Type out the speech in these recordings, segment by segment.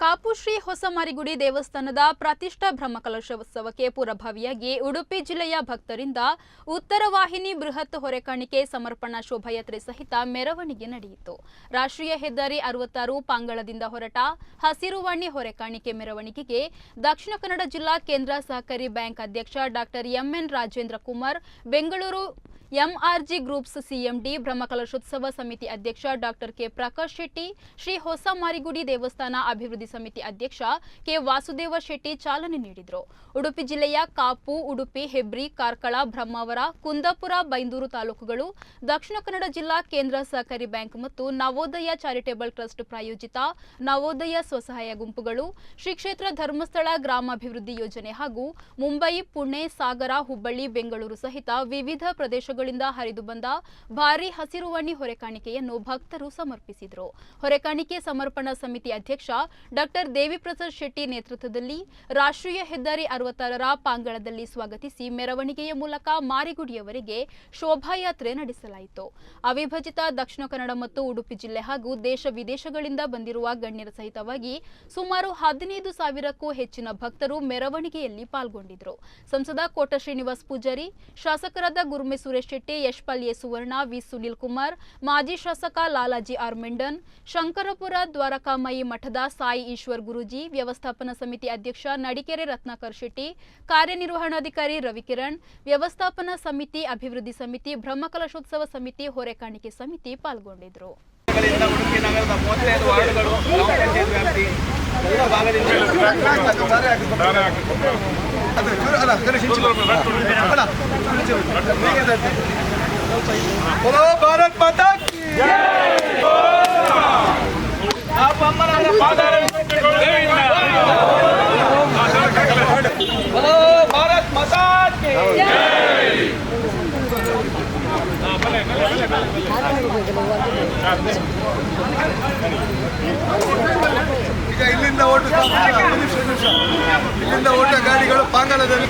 ಕಾಪು ಶ್ರೀ ಹೊಸಮಾರಿಗುಡಿ ದೇವಸ್ಥಾನದ ಪ್ರತಿಷ್ಠಾ ಬ್ರಹ್ಮಕಲಶೋತ್ಸವಕ್ಕೆ ಪೂರ್ವಭಾವಿಯಾಗಿ ಉಡುಪಿ ಜಿಲ್ಲೆಯ ಭಕ್ತರಿಂದ ಉತ್ತರ ವಾಹಿನಿ ಬೃಹತ್ ಹೊರೆಕಾಣಿಕೆ ಸಮರ್ಪಣಾ ಶೋಭಾಯಾತ್ರೆ ಸಹಿತ ಮೆರವಣಿಗೆ ನಡೆಯಿತು. ರಾಷ್ಟ್ರೀಯ ಹೆದ್ದಾರಿ ಅರವತ್ತಾರು ಪಾಂಗಳದಿಂದ ಹೊರಟ ಹಸಿರುವಾಣಿ ಹೊರೆಕಾಣಿಕೆ ಮೆರವಣಿಗೆಗೆ ದಕ್ಷಿಣ ಕನ್ನಡ ಜಿಲ್ಲಾ ಕೇಂದ್ರ ಸಹಕಾರಿ ಬ್ಯಾಂಕ್ ಅಧ್ಯಕ್ಷ doctor MN Rajendra Kumar, Bengaluru MRG groups CMD, Brahmakalashotsava ಸಮಿತಿ ಅಧ್ಯಕ್ಷ ಡಾಕ್ಟರ್ ಕೆ ಪ್ರಕಾಶ್ ಶೆಟ್ಟಿ, ಶ್ರೀ ಹೊಸ ಮಾರಿಗುಡಿ ದೇವಸ್ಥಾನ ಅಭಿವೃದ್ಧಿ ಸಮಿತಿ ಅಧ್ಯಕ್ಷ ಕೆ ವಾಸುದೇವ ಶೆಟ್ಟಿ ಚಾಲನೆ ನೀಡಿದರು. ಉಡುಪಿ ಜಿಲ್ಲೆಯ ಕಾಪು, ಉಡುಪಿ, ಹೆಬ್ರಿ, ಕಾರ್ಕಳ, ಬ್ರಹ್ಮಾವರ, ಕುಂದಾಪುರ, ಬೈಂದೂರು ತಾಲೂಕುಗಳು, ದಕ್ಷಿಣ ಕನ್ನಡ ಜಿಲ್ಲಾ ಕೇಂದ್ರ ಸಹಕಾರಿ ಬ್ಯಾಂಕ್ ಮತ್ತು ನವೋದಯ ಚಾರಿಟೇಬಲ್ ಟ್ರಸ್ಟ್ ಪ್ರಾಯೋಜಿತ ನವೋದಯ ಸ್ವಸಹಾಯ ಗುಂಪುಗಳು, ಶ್ರೀ ಕ್ಷೇತ್ರ ಧರ್ಮಸ್ಥಳ ಗ್ರಾಮಾಭಿವೃದ್ಧಿ ಯೋಜನೆ ಹಾಗೂ ಮುಂಬೈ, ಪುಣೆ, ಸಾಗರ, ಹುಬ್ಬಳ್ಳಿ, ಬೆಂಗಳೂರು ಸಹಿತ ವಿವಿಧ ಪ್ರದೇಶಗಳಿಂದ ಹರಿದು ಬಂದ ಭಾರಿ ಹಸಿರುವಾಣಿ ಹೊರೆಕಾಣಿಕೆಯನ್ನು ಭಕ್ತರು ಸಮರ್ಪಿಸಿದರು. ಹೊರೆಕಾಣಿಕೆ ಸಮರ್ಪಣಾ ಸಮಿತಿ ಅಧ್ಯಕ್ಷ ಡಾಕ್ಟರ್ ದೇವಿಪ್ರಸಾದ್ ಶೆಟ್ಟಿ ನೇತೃತ್ವದಲ್ಲಿ ರಾಷ್ಟ್ರೀಯ ಹೆದ್ದಾರಿ ಅರವತ್ತಾರರ ಪಾಂಗಳದಲ್ಲಿ ಸ್ವಾಗತಿಸಿ ಮೆರವಣಿಗೆಯ ಮೂಲಕ ಮಾರಿಗುಡಿಯವರೆಗೆ ಶೋಭಾಯಾತ್ರೆ ನಡೆಸಲಾಯಿತು. ಅವಿಭಜಿತ ದಕ್ಷಿಣ ಕನ್ನಡ ಮತ್ತು ಉಡುಪಿ ಜಿಲ್ಲೆ ಹಾಗೂ ದೇಶ ವಿದೇಶಗಳಿಂದ ಬಂದಿರುವ ಗಣ್ಯರ ಸಹಿತವಾಗಿ ಸುಮಾರು ಹದಿನೈದು ಸಾವಿರಕ್ಕೂ ಹೆಚ್ಚಿನ ಭಕ್ತರು ಮೆರವಣಿಗೆಯಲ್ಲಿ ಪಾಲ್ಗೊಂಡಿದ್ದರು. ಸಂಸದ ಕೋಟ ಶ್ರೀನಿವಾಸ್ ಪೂಜಾರಿ, ಶಾಸಕರಾದ ಗುರುಮೆ ಸುರೇಶ್ ಶೆಟ್ಟಿ ಯಶ್ಪಾಲ್ ಎ. ಸುವರ್ಣ ವಿ. ಸುನಿಲ್ ಕುಮಾರ್ ಮಾಜಿ ಶಾಸಕ ಲಾಲಾಜಿ ಆರ್. ಮೆಂಡನ್ ಶಂಕರಪುರ ದ್ವಾರಕಾಮಯಿ ಮಠದ ಸಾಯಿ ಈಶ್ವರ್ ಗುರೂಜಿ ವ್ಯವಸ್ಥಾಪನಾ ಸಮಿತಿ ಅಧ್ಯಕ್ಷ ನಡಿಕೆರೆ ರತ್ನಾಕರ್ ಶೆಟ್ಟಿ ಕಾರ್ಯನಿರ್ವಹಣಾಧಿಕಾರಿ ರವಿಕಿರಣ್ ವ್ಯವಸ್ಥಾಪನಾ ಸಮಿತಿ ಅಭಿವೃದ್ಧಿ ಸಮಿತಿ ಬ್ರಹ್ಮಕಲಶೋತ್ಸವ ಸಮಿತಿ ಹೊರೆಕಾಣಿಕೆ ಸಮಿತಿ ಪಾಲ್ಗೊಂಡಿದ್ದರು ಎಲ್ಲ ಭಾಗದಿಂದ बोलो भारत माता ಈಗ ಇಲ್ಲಿಂದ ಓಟು ನಿಮಿಷ ನಿಮಿಷ. ಇಲ್ಲಿಂದ ಓಟ ಗಾಡಿಗಳು ಪಾಂಗಲದಲ್ಲಿ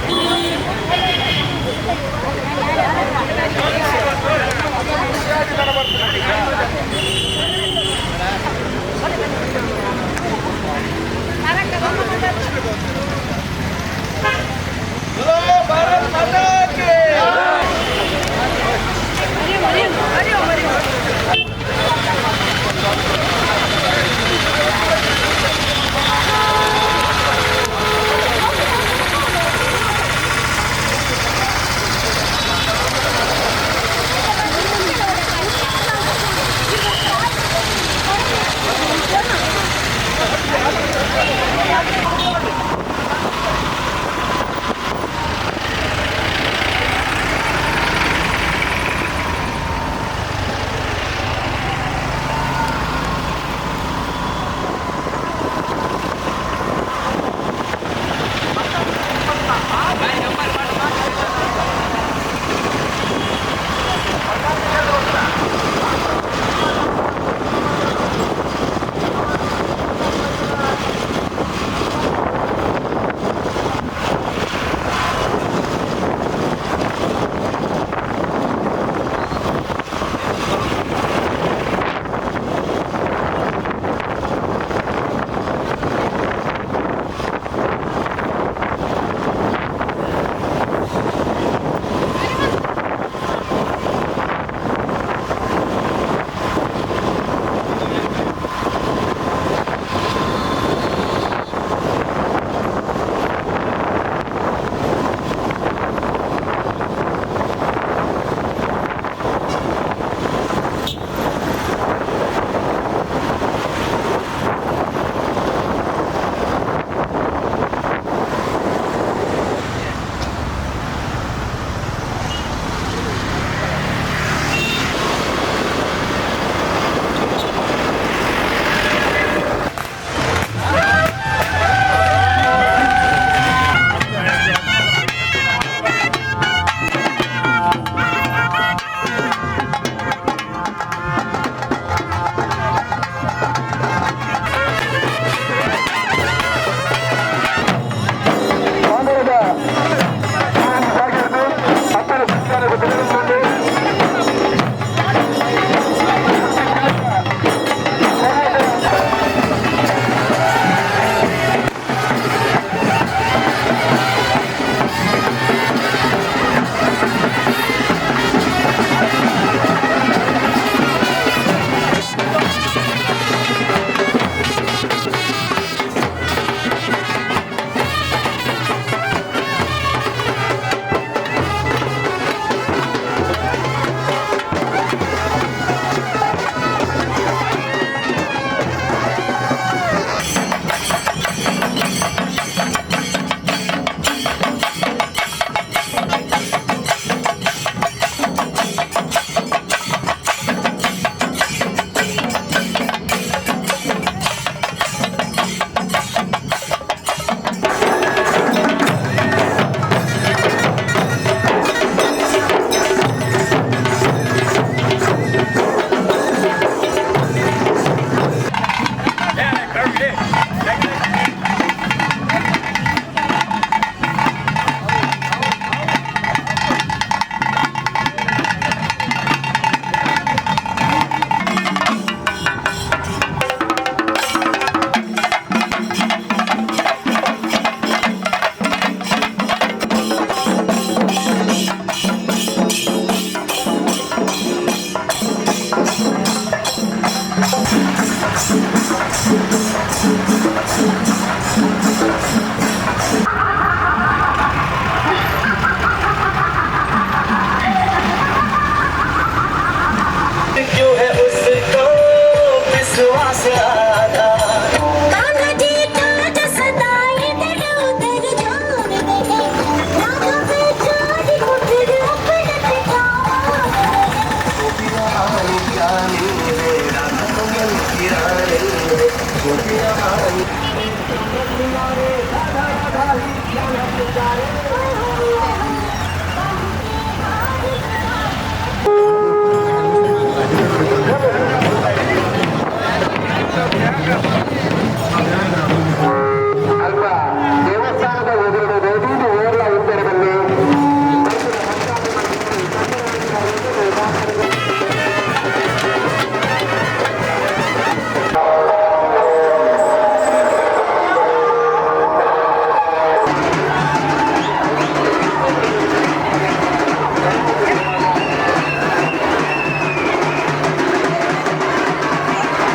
Yeah.